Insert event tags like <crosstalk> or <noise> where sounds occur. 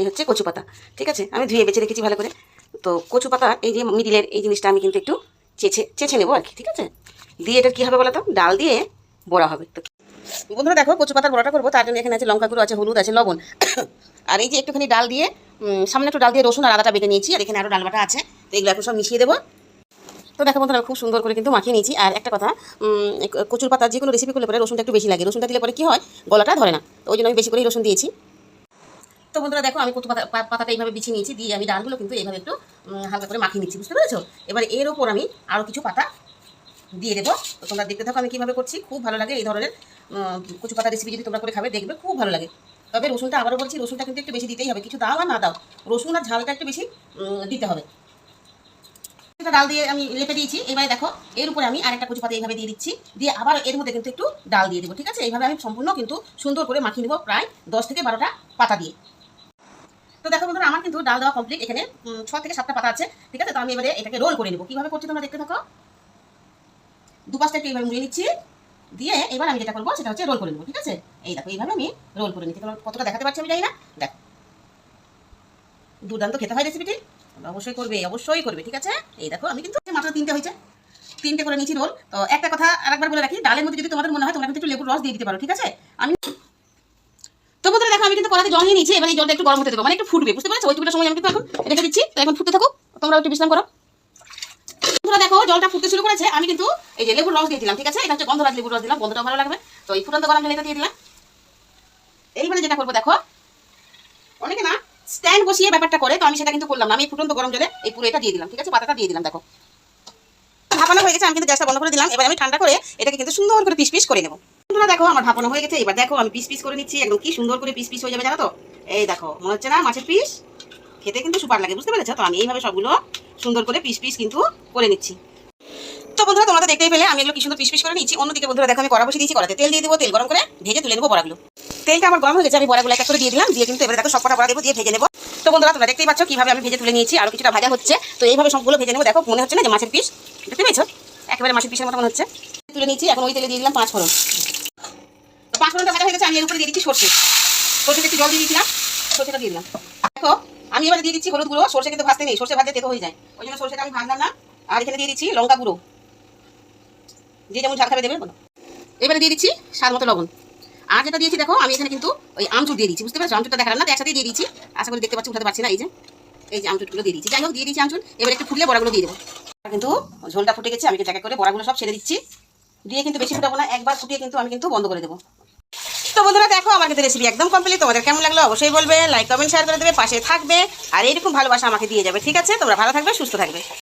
এই হচ্ছে কচু পাতা, ঠিক আছে? আমি ধুয়ে বেছে রেখেছি ভালো করে। তো কচু পাতা, এই যে মিডিলের এই জিনিসটা আমি কিন্তু একটু চেছে চেছে নেব আর কি, ঠিক আছে? দিয়ে এটা কী হবে বলো তো? ডাল দিয়ে বড়া হবে। তো বন্ধুরা দেখো, কচু পাতার বড়াটা করব, তার জন্য এখানে আছে লঙ্কা গুঁড়ো, আছে হলুদ, আছে লবণ। <coughs> আর এই যে একটুখানি ডাল দিয়ে সামনে একটু ডাল দিয়ে রসুন আর আদাটা বেটে নিয়েছি, আর এখানে আরও ডাল বাটা আছে। তো এগুলো এখন সব মিশিয়ে দেবো। তো দেখো বন্ধুরা, খুব সুন্দর করে কিন্তু মাখিয়ে নিয়েছি। আর একটা কথা কচুর পাতা যে কোনো রেসিপি করলে পরে রসুনটা একটু বেশি লাগে। রসুনটা দিলে পরে কী হয়? গলাটা ধরে না। তো ওই জন্য আমি বেশি করেই রসুন দিয়েছি। তো বন্ধুরা দেখো, আমি কচু পাতা পাতাটা এইভাবে বিছিয়ে নিয়েছি, দিয়ে আমি ডালগুলো কিন্তু এইভাবে একটু হালকা করে মাখিয়ে নিচ্ছি, বুঝতে পেরেছ? এবার এর ওপর আমি আরও কিছু পাতা দিয়ে দেবো। তো তোমরা দেখতে থাকো আমি কীভাবে করছি, খুব ভালো লাগে এই ধরনের কচু পাতা রেসিপি যদি তোমরা করে খাবে, দেখবে খুব ভালো লাগে। তবে রসুনটা আবারও বলছি, রসুনটা কিন্তু একটু বেশি দিতেই হবে, কিছু দাও আর না দাও, রসুন আর ঝালটা একটু বেশি দিতে হবে। ডাল দিয়ে আমি লেপে দিয়েছি, এবারে দেখো, এর উপরে আমি আরেকটা কচু পাতা এইভাবে দিয়ে দিচ্ছি, দিয়ে আবার এর মধ্যে কিন্তু একটু ডাল দিয়ে দেবো, ঠিক আছে? এইভাবে আমি সম্পূর্ণ কিন্তু সুন্দর করে মাখিয়ে নেব প্রায় দশ থেকে বারোটা পাতা দিয়ে। তো দেখো বন্ধুরা, আমার কিন্তু ডাল দেওয়া কমপ্লিট এখানে ছ থেকে সাতটা পাতা আছে, ঠিক আছে? তো আমি এবারে এটাকে রোল করে নেব। কীভাবে করছি তোমরা দেখতে থাকো। দুপাশটা একটু এইভাবে মুড়িয়ে নিচ্ছি। দিয়ে এবার আমি যেটা করব, সেটা হচ্ছে রোল করে নেব, ঠিক আছে? এই দেখো, এইভাবে আমি রোল করে নিচ্ছি। কতটা দেখাতে পারছি আমি জানি না। দেখ। দুর্দান্ত খেতে হয় রেসিপিটি অবশ্যই করবে অবশ্যই করবে, ঠিক আছে? এই দেখো, আমি কিন্তু মাত্র তিনটে হয়েছে। তিনটে করে নিয়েছি রোল তো একটা কথা আরেকবার বলে রাখি, ডালের মধ্যে যদি তোমাদের মনে হয়, তোমরা কিন্তু একটু লেবুর রস দিয়ে দিতে পারো, ঠিক আছে? আমি তো বন্ধুরা দেখো আমি কিন্তু কড়াতে জল নিয়ে নিয়েছি এবার এই জলটা একটু গরম হতে দেবো মানে একটু ফুটবে, বুঝতে পারছ? ওইটুকুটা সময় আমি কিন্তু এখন রেখে দিচ্ছি। তো এখন ফুটতে থাকো তোমরা একটু বিশ্রাম করো। বন্ধুরা দেখো, জলটা ফুটতে শুরু করেছে। আমি কিন্তু এই যে লেবুর রস দিয়ে দিলাম, ঠিক আছে? এটা হচ্ছে গন্ধরাজ লেবুর রস দিলাম গন্ধটা ভালো লাগবে। তো এই ফুটন্ত গরম জল এটা দিয়ে দিলাম। এইবারে যেটা করব দেখো, অনেকে না স্ট্যান্ড বসিয়ে ব্যাপারটা করে, তো আমি সেটা কিন্তু করলাম না। আমি ফুটন্ত গরম জলে এই পুরো এটা দিয়ে দিলাম, ঠিক আছে? পাতাটা দিয়ে দিলাম, দেখো। ভাপানো হয়ে গেছে, আমি কিন্তু গ্যাসটা বন্ধ করে দিলাম। এবার আমি ঠান্ডা করে এটাকে কিন্তু সুন্দর করে পিস পিস করে নেব। বন্ধুরা দেখো, আমার ভাপানো হয়ে গেছে। এবার দেখো, আমি পিস পিস করে নিচ্ছি। একদম কি সুন্দর করে পিস পিস হয়ে যাবে জানো তো? এই দেখো, মনে হচ্ছে না মাছের পিস খেতে কিন্তু সুপার লাগে, বুঝতে পেরেছ? তো আমি এইভাবে সবগুলো সুন্দর করে পিস পিস কিন্তু করে নিচ্ছি। তো বন্ধুরা, তোমরা দেখতেই পেলে, আমি এগুলো কি সুন্দর পিস পিস করে নিচ্ছি। অন্যদিকে বন্ধুরা দেখো, আমি কড়া বসে দিয়েছি, কড়াতে তেল দিয়ে দেবো। তেল গরম করে ভেজে তুলে নেব বড়াগুলো। তেলটা আমার গরম হয়ে গেছে, আমি বড়াগুলো একটা করে দিয়ে দিলাম। দিয়ে কিন্তু এবার দেখো সব কটা বড়া দেবো, দিয়ে ভেজে নেব। তো বন্ধুরা, তোমরা দেখতেই পাচ্ছ, কীভাবে আমি ভেজে তুলে নিয়েছি, আর কিছুটা ভাজা হচ্ছে। তো এইভাবে সবগুলো ভেজে নেব। দেখো, মনে হচ্ছে না যে মাছের পিস দেখতে পেয়েছ? একেবারে মাছের পিসের মতো মনে হচ্ছে। তুলে নিয়েছি, এখন ওই তেলে দিয়ে দিলাম পাঁচ ফোড়ন। পাঁচ ফোড়নটা ভাজা হয়ে গেছে, আমি এর উপরে দিয়ে দিচ্ছি সর্ষে। সর্ষে একটু জল দিয়ে দিয়েছিলাম, সর্ষেটা দিয়ে দিলাম। দেখো, আমি এবার দিয়ে দিচ্ছি হলুদ গুঁড়ো সর্ষে কিন্তু ভাজতে নেই, সর্ষে ভাজতে তেতো হয়ে যায়। ওই জন্য সর্ষেটা আমি ভাজলাম না, আর এখানে দিয়ে দিচ্ছি লঙ্কা গুঁড়ো। যে যেমন ঝাল খাবে দেবে, বলো। এবারে দিয়ে দিচ্ছি স্বাদ মতো লবণ। আর যেটা দিয়েছি, দেখো, আমি এখানে কিন্তু ওই আমচুর দিয়ে দিচ্ছি বুঝতে পারছ? আমচুরটা দেখালাম না একসাথে দিয়ে দিচ্ছি আশা করি দেখতে পাচ্ছি, উঠাতে পারছি না, এই যে। এই যে আমচুরগুলো দিয়ে দিচ্ছি যাই হোক, দিয়ে দিচ্ছি আমচুর। এবার একটু ফুটলে বড়াগুলো দিয়ে দেবো। কিন্তু ঝোলটা ফুটে গেছে, আমি কিন্তু এক করে বড়াগুলো সব ছেড়ে দিচ্ছি। দিয়ে কিন্তু বেশি ফুটাবো না, একবার ফুটিয়ে কিন্তু আমি কিন্তু বন্ধ করে দেবো। তো বন্ধুরা দেখো, আমার কিন্তু রেসিপি একদম কমপ্লিট তোমাদের কেমন লাগল অবশ্যই বলবে লাইক কমেন্ট শেয়ার করে দেবে, পাশে থাকবে। আর এইরকম ভালোবাসা আমাকে দিয়ে যাবে, ঠিক আছে? তোমরা ভালো থাকবে, সুস্থ থাকবে।